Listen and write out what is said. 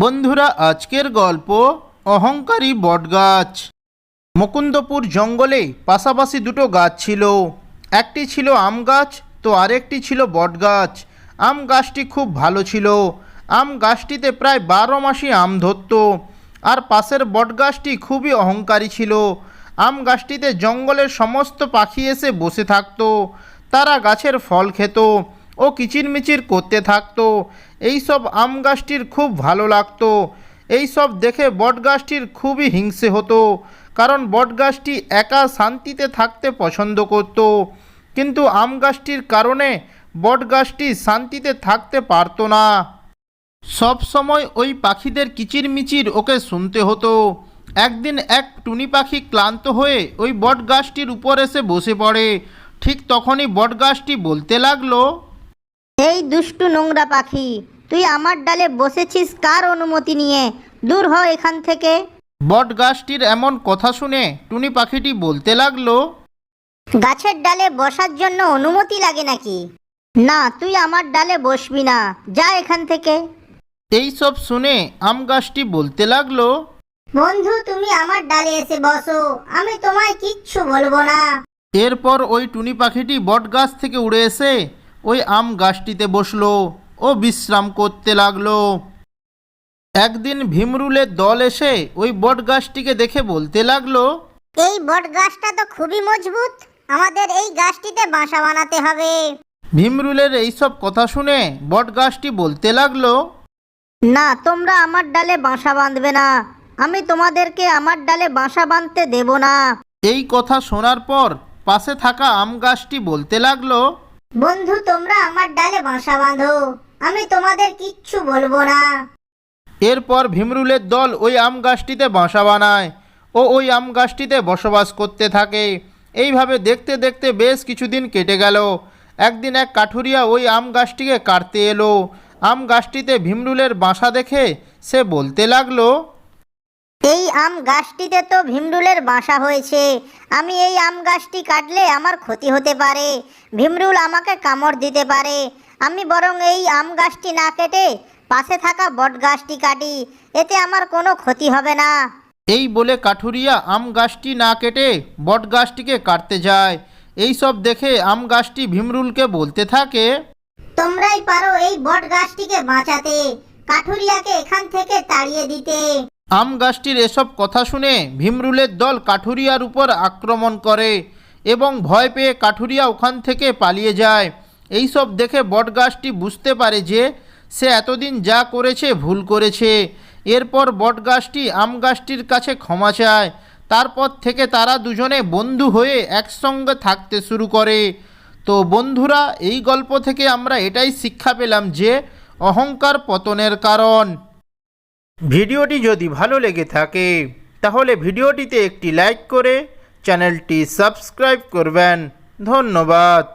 বন্ধুরা, আজকের গল্প অহংকারী বটগাছ। মুকুন্দপুর জঙ্গলে পাশাপাশি দুটো গাছ ছিল। একটি ছিল আম গাছ, তো আরেকটি ছিল বটগাছ। আম গাছটি খুব ভালো ছিল। আম গাছটিতে প্রায় বারো মাসই আম ধরত। আর পাশের বটগাছটি খুবই অহংকারী ছিল। আম গাছটিতে জঙ্গলের সমস্ত পাখি এসে বসে থাকতো। তারা গাছের ফল খেত। ও কিচিরমিচির করতে থাকতো। এইসব আম গাছটির খুব ভালো লাগতো। এইসব দেখে বটগাছটির খুবই হিংসে হতো। কারণ বটগাছটি একা শান্তিতে থাকতে পছন্দ করত। কিন্তু আম গাছটির কারণে বটগাছটি শান্তিতে থাকতে পারতো না। সব সময় ওই পাখিদের কিচিরমিচির ওকে শুনতে হতো। একদিন এক টুনি পাখি ক্লান্ত হয়ে ওই বটগাছটির উপর এসে বসে পড়ে। ঠিক তখনই বটগাছটি বলতে লাগল এই দুষ্টু নোংরা পাখি তুই আমার ডালে বসেছিস কার অনুমতি নিয়ে? দূর হ এখান থেকে। বটগাছটির এমন কথা শুনে টুনি পাখিটি বলতে লাগল গাছের ডালে বসার জন্য অনুমতি লাগে নাকি? না তুই আমার ডালে বসবি না। যা এখান থেকে। এই সব শুনে আম গাছটি বলতে লাগল বন্ধু তুমি আমার ডালে এসে বসো। আমি তোমায় কিচ্ছু বলব না। এরপর ওই টুনি পাখিটি বটগাছ থেকে উড়ে এসে ওই আম গাছটিতে বসল ও বিশ্রাম করতে লাগল। একদিন ভীমরুলের দল এসে ওই বট গাছটিকে দেখে বলতে লাগল এই বট গাছটা তো খুবই মজবুত আমাদের এই গাছটিতে বাসা বানাতে হবে। ভীমরুলের এইসব কথা শুনে বট গাছটি বলতে লাগল না তোমরা আমার ডালে বাসা বাঁধবে না আমি তোমাদেরকে আমার ডালে বাসা বাঁধতে দেব না। এই কথা শোনার পর পাশে থাকা আম গাছটি বলতে লাগল বন্ধু, তোমরা আমার ডালে বাসা বাঁধো। আমি তোমাদের কিচ্ছু বলব না। এরপর ভীমরুলের দল ওই আম গাছটিতে বাসা বানায় ও ওই আম গাছটিতে বসবাস করতে থাকে। এইভাবে দেখতে দেখতে বেশ কিছুদিন কেটে গেল। একদিন এক কাঠুরিয়া ওই আম গাছটিকে কাটতে এলো। আম গাছটিতে ভীমরুলের বাসা দেখে সে বলতে লাগল এই আম গাছটিতে তো ভীমরুলের বাসা হয়েছে। আমি এই আম গাছটি কাটলে আমার ক্ষতি হতে পারে। ভীমরুল আমাকে কামড় দিতে পারে। আমি বরং এই আম গাছটি না কেটে পাশে থাকা বট গাছটি কাটি। এতে আমার কোনো ক্ষতি হবে না। এই বলে কাঠুরিয়া আম গাছটি না কেটে বট গাছটিকে কাটতে যায়। এই সব দেখে আম গাছটি ভীমরুলকে বলতে থাকে তোমরাই পারো এই বট গাছটিকে বাঁচাতে। কাঠুরিয়াকে এখান থেকে তাড়িয়ে দিতে। আম গাছটির এসব কথা শুনে ভীমরুলের দল কাঠুরিয়ার উপর আক্রমণ করে এবং ভয় পেয়ে কাঠুরিয়া ওখান থেকে পালিয়ে যায়। এই সব দেখে বটগাছটি বুঝতে পারে যে সে এতদিন যা করেছে ভুল করেছে। এরপর বটগাছটি আম গাছটির কাছে ক্ষমা চায়। তারপর থেকে তারা দুজনে বন্ধু হয়ে একসঙ্গে থাকতে শুরু করে। তো বন্ধুরা, এই গল্প থেকে আমরা এটাই শিক্ষা পেলাম যে অহংকার পতনের কারণ। ভিডিওটি যদি ভালো লেগে থাকে তাহলে ভিডিওটিতে একটি লাইক করে চ্যানেলটি সাবস্ক্রাইব করবেন। ধন্যবাদ।